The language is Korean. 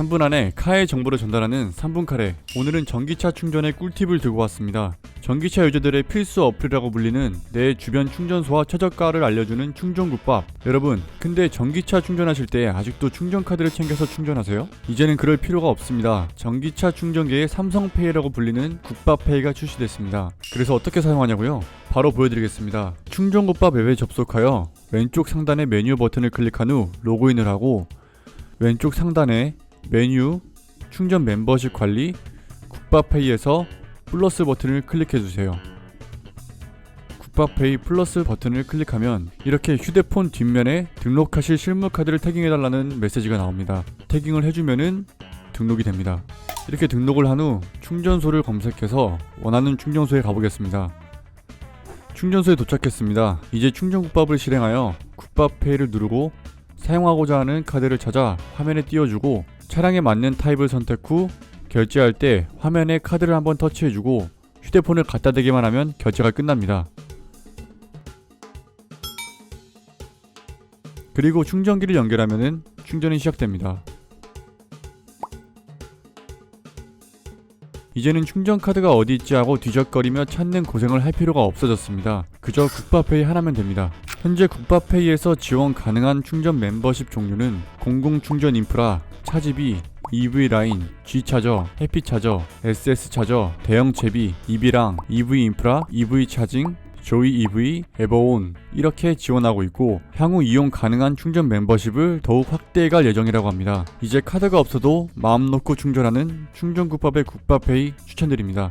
3분 안에 카의 정보를 전달하는 3분 카레. 오늘은 전기차 충전의 꿀팁을 들고 왔습니다. 전기차 유저들의 필수 어플이라고 불리는 내 주변 충전소와 최저가를 알려주는 충전국밥. 여러분, 근데 전기차 충전하실 때 아직도 충전 카드를 챙겨서 충전하세요? 이제는 그럴 필요가 없습니다. 전기차 충전계의 삼성페이라고 불리는 국밥페이가 출시됐습니다. 그래서 어떻게 사용하냐고요? 바로 보여드리겠습니다. 충전국밥 앱에 접속하여 왼쪽 상단의 메뉴 버튼을 클릭한 후 로그인을 하고 왼쪽 상단에 메뉴, 충전 멤버십 관리, 국밥페이에서 플러스 버튼을 클릭해 주세요. 국밥페이 플러스 버튼을 클릭하면 이렇게 휴대폰 뒷면에 등록하실 실물 카드를 태깅해 달라는 메시지가 나옵니다. 태깅을 해주면은 등록이 됩니다. 이렇게 등록을 한 후 충전소를 검색해서 원하는 충전소에 가보겠습니다. 충전소에 도착했습니다. 이제 충전국밥을 실행하여 국밥페이를 누르고 사용하고자 하는 카드를 찾아 화면에 띄워주고 차량에 맞는 타입을 선택 후 결제할 때 화면에 카드를 한번 터치해주고 휴대폰을 갖다 대기만 하면 결제가 끝납니다. 그리고 충전기를 연결하면 충전이 시작됩니다. 이제는 충전 카드가 어디 있지 하고 뒤적거리며 찾는 고생을 할 필요가 없어졌습니다. 그저 국밥페이 하나면 됩니다. 현재 국밥페이에서 지원 가능한 충전 멤버십 종류는 공공 충전 인프라, 차지비, EV 라인, G 차저, 해피 차저, SS 차저, 대형 채비, EV랑 EV 인프라, EV 차징, 조이 EV, 에버온 이렇게 지원하고 있고 향후 이용 가능한 충전 멤버십을 더욱 확대해갈 예정이라고 합니다. 이제 카드가 없어도 마음 놓고 충전하는 충전국밥의 국밥페이 추천드립니다.